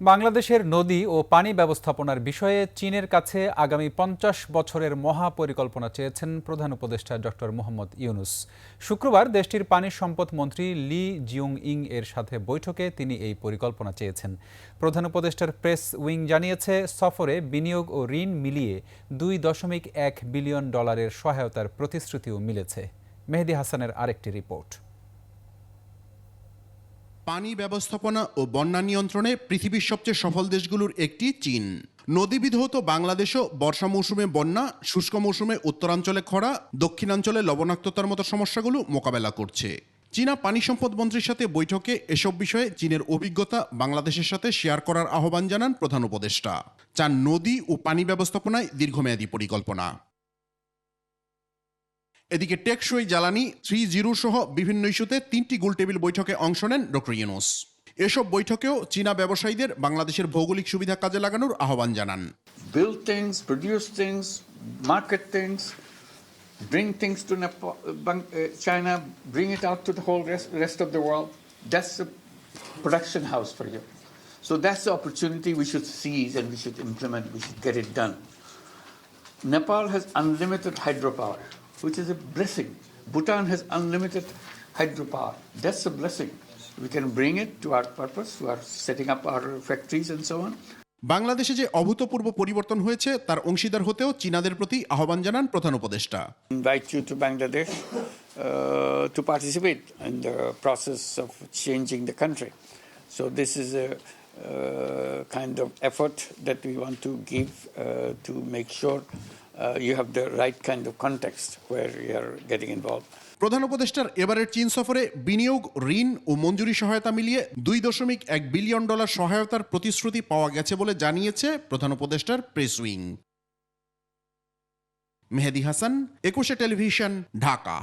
বাংলাদেশের নদী ও পানি ব্যবস্থাপনার বিষয়ে চীনের কাছে আগামী পঞ্চাশ বছরের মহা পরিকল্পনা চেয়েছেন প্রধান উপদেষ্টা ডক্টর মোহাম্মদ ইউনুস। শুক্রবার দেশটির পানি সম্পদ মন্ত্রী লি জিউং ইং এর সাথে বৈঠকে তিনি এই পরিকল্পনা চেয়েছেন। প্রধান উপদেষ্টার প্রেস উইং জানিয়েছে, সফরে বিনিয়োগ ও ঋণ মিলিয়ে দুই দশমিক এক বিলিয়ন ডলারের সহায়তার প্রতিশ্রুতিও মিলেছে। মেহেদি হাসানের আরেকটি রিপোর্ট। পানি ব্যবস্থাপনা ও বন্যা নিয়ন্ত্রণে পৃথিবীর সবচেয়ে সফল দেশগুলোর একটি চীন। নদী বিধৌত বাংলাদেশও বর্ষা মৌসুমে বন্যা, শুষ্ক মৌসুমে উত্তরাঞ্চলে খরা, দক্ষিণাঞ্চলে লবণাক্ততার মতো সমস্যাগুলো মোকাবেলা করছে। চীনা পানি সম্পদ মন্ত্রীর সাথে বৈঠকে এসব বিষয়ে চীনের অভিজ্ঞতা বাংলাদেশের সাথে শেয়ার করার আহ্বান জানান প্রধান উপদেষ্টা। চান নদী ও পানি ব্যবস্থাপনায় দীর্ঘমেয়াদী পরিকল্পনা। এদিকে টেকসই জ্বালানি থ্রি জিরো সহ বিভিন্ন ইস্যুতে তিনটি গোলটেবিল বৈঠকে অংশ নেন ডক্টর ইউনুস। এসব বৈঠকেও চীনা ব্যবসায়ীদের বাংলাদেশের ভৌগোলিক সুবিধা কাজে লাগানোর আহ্বান জানান। Build things produce things market things bring things to China bring it out to the whole rest of the world that's production house for so that's opportunity should seize and we should implement we should Nepal has unlimited hydro power which is a blessing. Bhutan has unlimited hydropower. That's a blessing. We can bring it to our purpose, to our setting up our factories and so on. বাংলাদেশে যে অভূতপূর্ব পরিবর্তন হয়েছে তার অংশীদার হতেও চীনাদের প্রতি আহ্বান জানান প্রধান উপদেষ্টা invite you to Bangladesh uh, to participate in the process of changing the country. So this is a uh, kind of effort that we want to give uh, to make sure uh, you have the right kind of context where you are getting involved. প্রধান উপদেষ্টার এবারের চীন সফরে বিনিয়োগ, ঋণ ও মঞ্জুরি সহায়তা মিলিয়ে দুই দশমিক এক বিলিয়ন ডলার সহায়তার প্রতিশ্রুতি পাওয়া গেছে বলে জানিয়েছে প্রধান উপদেষ্টার প্রেস উইং মেহেদি হাসান, একুশে টেলিভিশন, ঢাকা